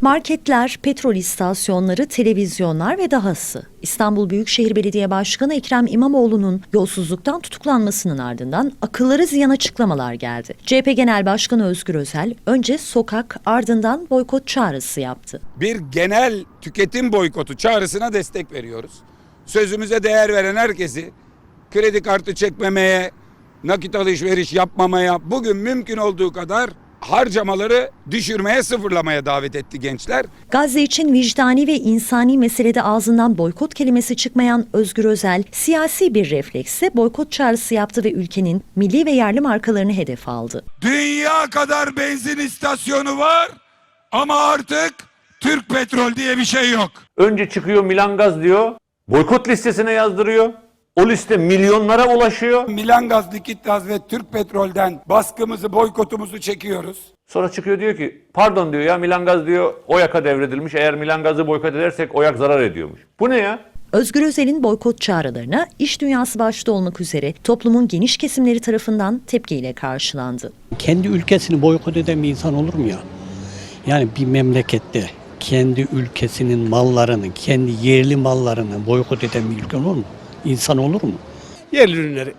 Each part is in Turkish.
Marketler, petrol istasyonları, televizyonlar ve dahası. İstanbul Büyükşehir Belediye Başkanı Ekrem İmamoğlu'nun yolsuzluktan tutuklanmasının ardından akılları ziyan açıklamalar geldi. CHP Genel Başkanı Özgür Özel önce sokak ardından boykot çağrısı yaptı. bir genel tüketim boykotu çağrısına destek veriyoruz. Sözümüze değer veren herkesi kredi kartı çekmemeye, nakit alışveriş yapmamaya, bugün mümkün olduğu kadar harcamaları düşürmeye, sıfırlamaya davet etti gençler. Gazze için vicdani ve insani meselede ağzından boykot kelimesi çıkmayan Özgür Özel, siyasi bir refleksle boykot çağrısı yaptı ve ülkenin milli ve yerli markalarını hedef aldı. Dünya kadar benzin istasyonu var ama artık Türk Petrol diye bir şey yok. Önce çıkıyor Milan Gaz diyor. Boykot listesine yazdırıyor. O liste milyonlara ulaşıyor. Milan Gaz, Likit Gaz ve Türk Petrol'den baskımızı, boykotumuzu çekiyoruz. Sonra çıkıyor diyor ki pardon diyor ya Milan Gaz diyor OYAK'a devredilmiş. Eğer Milan Gaz'ı boykot edersek OYAK zarar ediyormuş. Bu ne ya? Özgür Özel'in boykot çağrılarına iş dünyası başta olmak üzere toplumun geniş kesimleri tarafından tepkiyle karşılandı. kendi ülkesini boykot eden bir insan olur mu ya? Yani bir memlekette kendi ülkesinin mallarını, kendi yerli mallarını boykot eden bir ülke olur mu? İnsan olur mu? Yerli ürünleri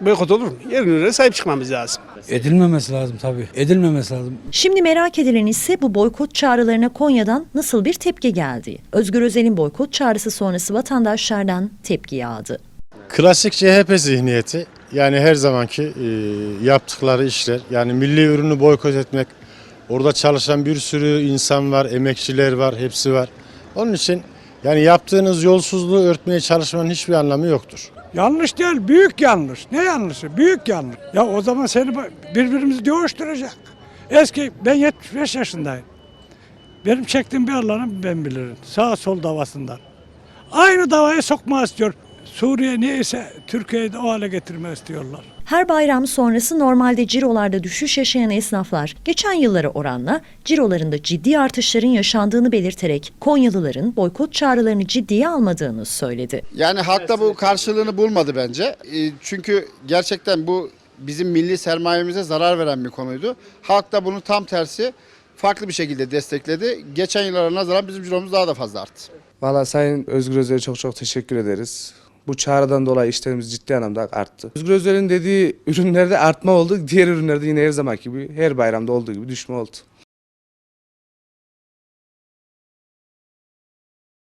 boykot olur mu? Yerli ürünlere sahip çıkmamız lazım. Edilmemesi lazım tabii. Edilmemesi lazım. Şimdi merak edilen ise bu boykot çağrılarına Konya'dan nasıl bir tepki geldi? Özgür Özel'in boykot çağrısı sonrası vatandaşlardan tepki yağdı. Klasik CHP zihniyeti yani her zamanki e, yaptıkları işler yani milli ürünü boykot etmek orada çalışan bir sürü insan var emekçiler var hepsi var onun için yani yaptığınız yolsuzluğu örtmeye çalışmanın hiçbir anlamı yoktur. Yanlış değil, büyük yanlış. Ne yanlışı? Büyük yanlış. Ya o zaman seni birbirimizi dövüştürecek. Eski, ben 75 yaşındayım. Benim çektiğim bir Allah'ını ben bilirim. Sağ sol davasından. Aynı davaya sokma istiyor. Suriye neyse Türkiye'yi de o hale getirmek istiyorlar. Her bayram sonrası normalde cirolarda düşüş yaşayan esnaflar geçen yıllara oranla cirolarında ciddi artışların yaşandığını belirterek Konyalıların boykot çağrılarını ciddiye almadığını söyledi. Yani halkta bu karşılığını bulmadı bence. E, Çünkü gerçekten bu bizim milli sermayemize zarar veren bir konuydu. Halk da bunu tam tersi farklı bir şekilde destekledi. Geçen yıllara nazaran bizim ciromuz daha da fazla arttı. Valla Sayın Özgür Özel'e çok çok teşekkür ederiz. Bu çağrıdan dolayı işlerimiz ciddi anlamda arttı. Özgür Özel'in dediği ürünlerde artma oldu. Diğer ürünlerde yine her zamanki gibi her bayramda olduğu gibi düşme oldu.